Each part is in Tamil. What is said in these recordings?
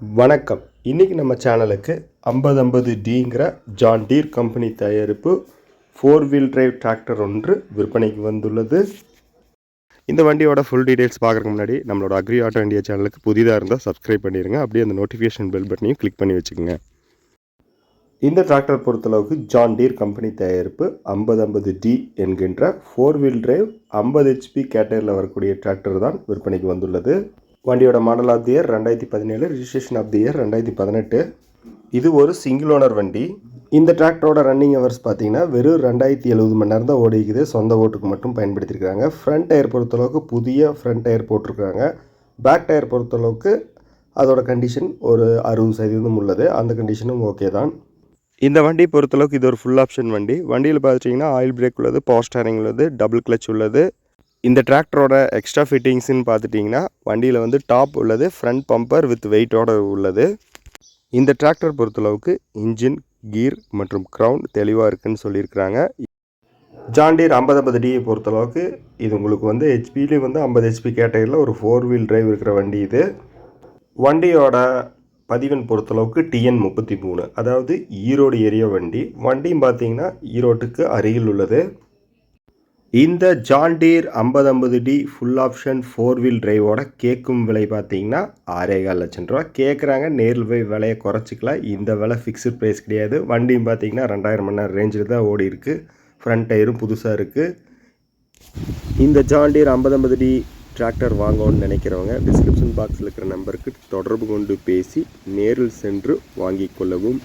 வணக்கம். இன்றைக்கி நம்ம சேனலுக்கு ஐம்பது ஐம்பது டிங்கிற ஜான் டீர் கம்பெனி தயாரிப்பு ஃபோர் வீல் டிரைவ் டிராக்டர் ஒன்று விற்பனைக்கு வந்துள்ளது. இந்த வண்டியோட ஃபுல் டீடைல்ஸ் பார்க்குறக்கு முன்னாடி நம்மளோட அக்ரி ஆட்டோ இந்தியா சேனலுக்கு புதிதாக இருந்தால் சப்ஸ்கிரைப் பண்ணிடுங்க அப்படியே அந்த நோட்டிஃபிகேஷன் பெல் பட்டனையும் கிளிக் பண்ணி வச்சுக்கோங்க. இந்த டிராக்டர் பொறுத்தளவுக்கு ஜான் டீர் கம்பெனி தயாரிப்பு ஐம்பது ஐம்பது டி என்கின்ற ஃபோர் வீல் டிரைவ் ஐம்பது ஹெச்பி கேட்டகரியில் வரக்கூடிய டிராக்டர் தான் விற்பனைக்கு வந்துள்ளது. வண்டியோட மாடல் ஆஃப் தி இயர் ரெண்டாயிரத்தி பதினேழு ரிஜிஸ்ட்ரேஷன் ஆஃப் தி இயர் ரெண்டாயிரத்தி பதினெட்டு. இது ஒரு சிங்கிள் ஓனர் வண்டி. இந்த டிராக்டரோட ரன்னிங் ஹவர்ஸ் பார்த்தீங்கன்னா வெறும் ரெண்டாயிரத்தி எழுபது மணி நேரம் தான் ஓடிக்குது. சொந்த ஓட்டுக்கு மட்டும் பயன்படுத்தியிருக்காங்க ஃப்ரண்ட் டயர் பொறுத்தளவுக்கு புதிய ஃப்ரண்ட் டயர் போட்டிருக்காங்க பேக் டயர் பொறுத்தளவுக்கு அதோட கண்டிஷன் ஒரு அறுபது சதவீதம் உள்ளது. அந்த கண்டிஷனும் ஓகே தான். இந்த வண்டி பொறுத்தளவுக்கு இது ஒரு ஃபுல் ஆப்ஷன் வண்டி. வண்டியில் பார்த்துட்டிங்கன்னா ஆயில் பிரேக் உள்ளது பவர் ஸ்டேரிங் உள்ளது டபுள் கிளச் உள்ளது. இந்த டிராக்டரோட எக்ஸ்ட்ரா ஃபிட்டிங்ஸ்னு பார்த்துட்டிங்கன்னா வண்டியில் வந்து டாப் உள்ளது ஃப்ரண்ட் பம்பர் வித் வெயிட்டோட உள்ளது. இந்த டிராக்டர் பொறுத்தளவுக்கு இன்ஜின் கீர் மற்றும் க்ரௌன் தெளிவாக இருக்குன்னு சொல்லியிருக்கிறாங்க. ஜாண்டீர் ஐம்பது ஐம்பது டியை பொறுத்தளவுக்கு இது உங்களுக்கு வந்து ஹெச்பிலேயும் வந்து ஐம்பது ஹெச்பி கேட்டகரியில் ஒரு ஃபோர் வீல் டிரைவ் இருக்கிற வண்டி இது. வண்டியோட பதிவெண் பொறுத்தளவுக்கு டிஎன் முப்பத்தி மூணு அதாவது ஈரோடு ஏரியா வண்டி. வண்டியும் பார்த்தீங்கன்னா ஈரோட்டுக்கு அருகில் உள்ளது. இந்த ஜான்டீர் ஐம்பது ஐம்பது D full option four wheel டிரைவோட கேட்கும் விலை பார்த்தீங்கன்னா ஆறேகால் லட்சம் ரூபா. கேட்குறாங்க நேரில் போய் விலையை குறைச்சிக்கலாம் இந்த விலை ஃபிக்ஸ்டு ப்ரைஸ் கிடையாது. வண்டியும் பார்த்தீங்கன்னா ரெண்டாயிரம் மணி நேரம் ரேஞ்சில் தான் ஓடி இருக்குது ஃப்ரண்ட் டயரும் புதுசாக இருக்குது இந்த ஜான்டீர் ஐம்பது ஐம்பது டி டிராக்டர் வாங்கணும்னு நினைக்கிறவங்க டிஸ்கிரிப்ஷன் பாக்ஸில் இருக்கிற நம்பருக்கு தொடர்பு கொண்டு பேசி நேரில் சென்று வாங்கிக் கொள்ளவும்.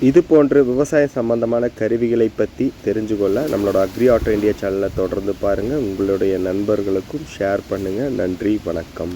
இது போன்ற விவசாய சம்பந்தமான கருவிகளை பற்றி தெரிஞ்சு கொள்ள நம்மளோட அக்ரி ஆட்டோ இந்தியா சேனலை தொடர்ந்து பாருங்கள் உங்களுடைய நண்பர்களுக்கும் ஷேர் பண்ணுங்கள் நன்றி வணக்கம்.